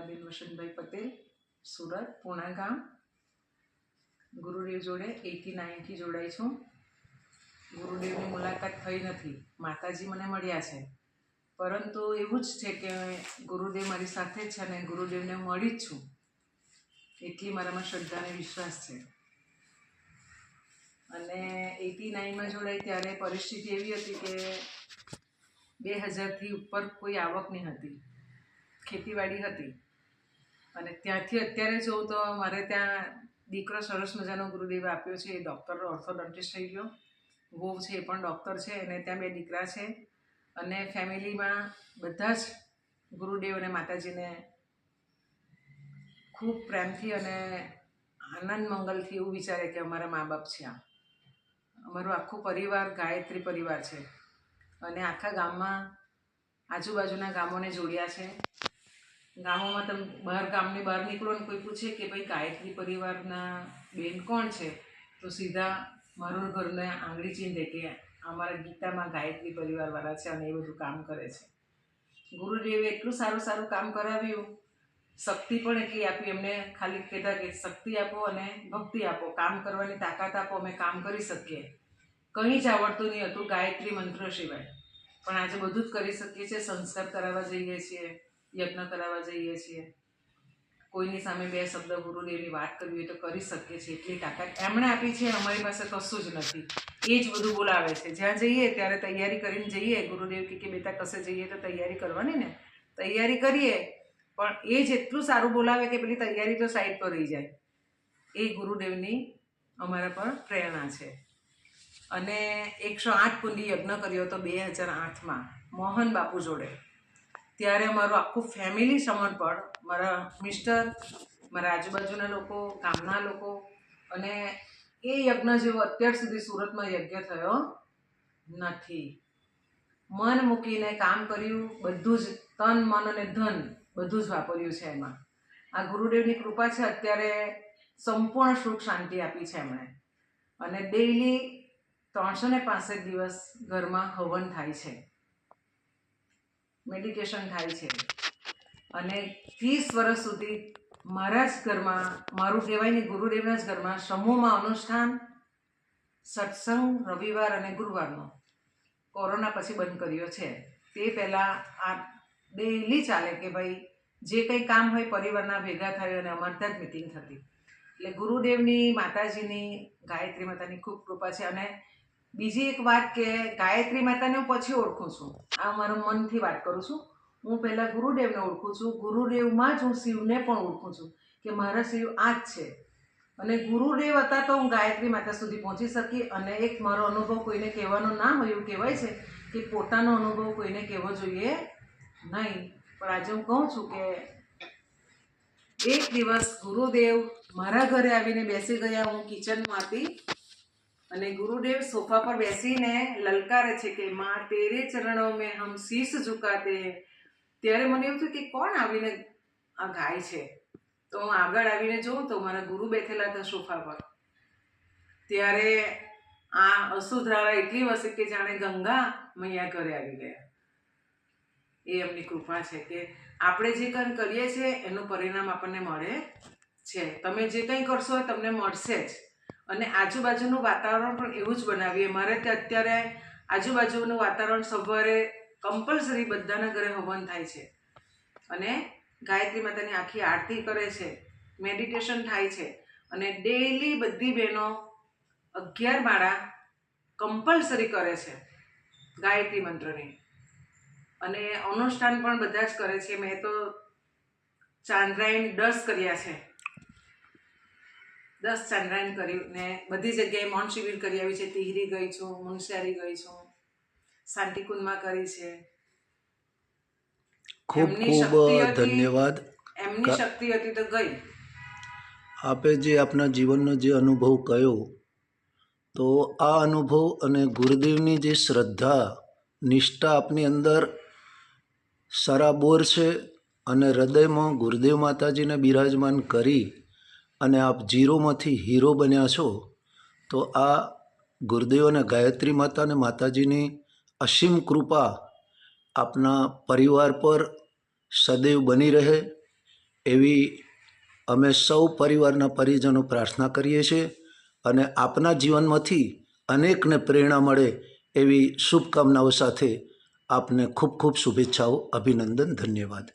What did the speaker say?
મીરાબેન વસંતભાઈ પટેલ, સુરત, પૂણા ગામ. ગુરુદેવ જોડે એટી નાઇનથી જોડાઈ છું. ગુરુદેવની મુલાકાત થઈ નથી. માતાજી મને મળ્યા છે. પરંતુ એવું જ છે કે ગુરુદેવ મારી સાથે છે અને ગુરુદેવને મળી જ છું. એટલી મારામાં શ્રદ્ધા અને વિશ્વાસ છે. અને એટી નાઇનમાં જોડાઈ ત્યારે પરિસ્થિતિ એવી હતી કે બે હજારથી ઉપર કોઈ આવક નહીં હતી. ખેતીવાડી હતી. અને ત્યાંથી અત્યારે જોઉં તો મારે ત્યાં દીકરો સરસ મજાનો ગુરુદેવ આપ્યો છે, એ ડૉક્ટર ઓર્થોડોન્ટિસ્ટ થઈ ગયો. વહુ છે, એ પણ ડૉક્ટર છે અને ત્યાં બે દીકરા છે. અને ફેમિલીમાં બધા જ ગુરુદેવ અને માતાજીને ખૂબ પ્રેમથી અને આનંદ મંગલથી એવું વિચારે કે અમારા મા બાપ છે આ. અમારું આખું પરિવાર ગાયત્રી પરિવાર છે. અને આખા ગામમાં આજુબાજુના ગામોને જોડ્યા છે. ગામોમાં તમે બહાર ગામની બહાર નીકળો ને કોઈ પૂછે કે ભાઈ ગાયત્રી પરિવારના બેન કોણ છે? તો સીધા મારું ઘરને આંગળી ચીંધે કે અમારા ગીતામાં ગાયત્રી પરિવારવાળા છે અને એ બધું કામ કરે છે. ગુરુદેવે એટલું સારું સારું કામ કરાવ્યું. શક્તિ પણ એટલી આપી. એમને ખાલી કહેતા કે શક્તિ આપો અને ભક્તિ આપો. કામ કરવાની તાકાત આપો, અમે કામ કરી શકીએ. કંઈ જ આવડતું નહીં હતું ગાયત્રી મંત્ર સિવાય. પણ આજે બધું જ કરી શકીએ છીએ, સંસ્કાર કરાવવા જઈએ છીએ. યજ્ઞ કરાવવા જઈએ છીએ. કોઈની સામે બે શબ્દ ગુરુદેવની વાત કરવી હોય તો કરી શકીએ છીએ. એટલી તાકાત એમણે આપી છે, અમારી પાસે કશું જ નથી. એ જ બધું બોલાવે છે. જ્યાં જઈએ ત્યારે તૈયારી કરીને જઈએ. ગુરુદેવ કે બેટા કશે જઈએ તો તૈયારી કરવાની ને? તૈયારી કરીએ. પણ એ જ એટલું સારું બોલાવે કે પેલી તૈયારી તો સાઈડ પર રહી જાય. એ ગુરુદેવની અમારા પર પ્રેરણા છે. અને એકસો આઠ કુંડી યજ્ઞ કર્યો હતો બે હજાર આઠમાં. મોહન બાપુ જોડે. ત્યારે મારું આખું ફેમિલી સમર્પણ મારા મિસ્ટર મારા આજુબાજુના લોકો, ગામના લોકો અને એ યજ્ઞ જેવો અત્યાર સુધી સુરતમાં યજ્ઞ થયો નથી. મન મૂકીને કામ કર્યું, બધું જ તન, મન અને ધન બધું જ વાપર્યું છે એમાં. આ ગુરુદેવની કૃપા છે, અત્યારે સંપૂર્ણ સુખ શાંતિ આપી છે એમણે. અને ડેઈલી ત્રણસો ને દિવસ ઘરમાં હવન થાય છે. મેડિટેશન થાય છે. અને ત્રીસ વર્ષ સુધી મારા જ ઘરમાં, મારું કહેવાય ને ગુરુદેવના જ ઘરમાં, સમૂહમાં અનુષ્ઠાન, સત્સંગ, રવિવાર અને ગુરુવારનો કોરોના પછી બંધ કર્યો છે. તે પહેલાં આ ડેઈલી ચાલે કે ભાઈ, જે કંઈ કામ હોય પરિવારના ભેગા થાય અને અમારતા જ મિટિંગ થતી. એટલે ગુરુદેવની માતાજીની ગાયત્રી માતાની ખૂબ કૃપા છે અને બીજી એક વાત કે ગાયત્રી માતાને હું પછી ઓળખું છું. આ મારા મનથી વાત કરું છું. હું પહેલાં ગુરુદેવને ઓળખું છું. ગુરુદેવમાં જ હું શિવને પણ ઓળખું છું કે મારા શિવ આ જ છે. અને ગુરુદેવ હતા તો હું ગાયત્રી માતા સુધી પહોંચી શકી અને એક મારો અનુભવ કોઈને કહેવાનો ના હોય એવું કહેવાય છે કે પોતાનો અનુભવ કોઈને કહેવો જોઈએ નહીં. પણ આજે હું કહું છું કે એક દિવસ ગુરુદેવ મારા ઘરે આવીને બેસી ગયા. હું કિચનમાં હતી અને ગુરુદેવ સોફા પર બેસીને લલકારે છે કે, માં, તેરે ચરણો મેં હમ શીશ ઝુકાતે હૈ." ત્યારે મને એવું થયું કે, કોણ આવીને આ ગાય છે? તો હું આગળ આવીને જોઉં તો મારા ગુરુ બેઠેલા હતા સોફા પર. ત્યારે આ અશુદ્રાળા એટલી વસે કે જાણે ગંગા મૈયા ઘરે આવી ગયા. એ એમની કૃપા છે કે, આપણે જે કંઈ કરીએ છીએ, એનું પરિણામ આપણને મળે છે. તમે જે કંઈ કરશો એ તમને મળશે જ. અને આજુબાજુનું વાતાવરણ પણ એવું જ બનાવીએ. મારે ત્યાં અત્યારે આજુબાજુનું વાતાવરણ સવારે કમ્પલસરી બધાના ઘરે હવન થાય છે. અને ગાયત્રી માતાની આખી આરતી કરે છે મેડિટેશન થાય છે અને ડેઈલી બધી બહેનો અગિયાર માળા કમ્પલસરી કરે છે ગાયત્રી મંત્રની. અને અનુષ્ઠાન પણ બધા જ કરે છે. મેં તો ચાંદ્રાયણ દસ કર્યા છે. દસ ચાંદ્રાયણ કર્યું ને બધી જગ્યાએ મૌન શિબિર કરી આવી છે. તિહરી ગઈ છું મુનશિયારી ગઈ છું શાંતિકુંજમાં કરી છે. ખૂબ ખૂબ ધન્યવાદ. એમની શક્તિ હતી તો ગઈ. આપે જે આપના જીવનનો જે અનુભવ કયો તો આ અનુભવ અને ગુરુદેવની જે શ્રદ્ધા નિષ્ઠા આપની અંદર સરાબોર છે અને હૃદયમાં ગુરુદેવ માતાજીને બિરાજમાન કરી અને આપ જીરોમાંથી હીરો બન્યા છો, તો આ ગુરુદેવ અને ગાયત્રી માતા અને માતાજીની અસીમ કૃપા આપના પરિવાર પર સદૈવ બની રહે, એવી અમે સૌ પરિવારના પરિજનો પ્રાર્થના કરીએ છીએ અને આપના જીવનમાંથી અનેકને પ્રેરણા મળે એવી શુભકામનાઓ સાથે આપને ખૂબ ખૂબ શુભેચ્છાઓ, અભિનંદન, ધન્યવાદ.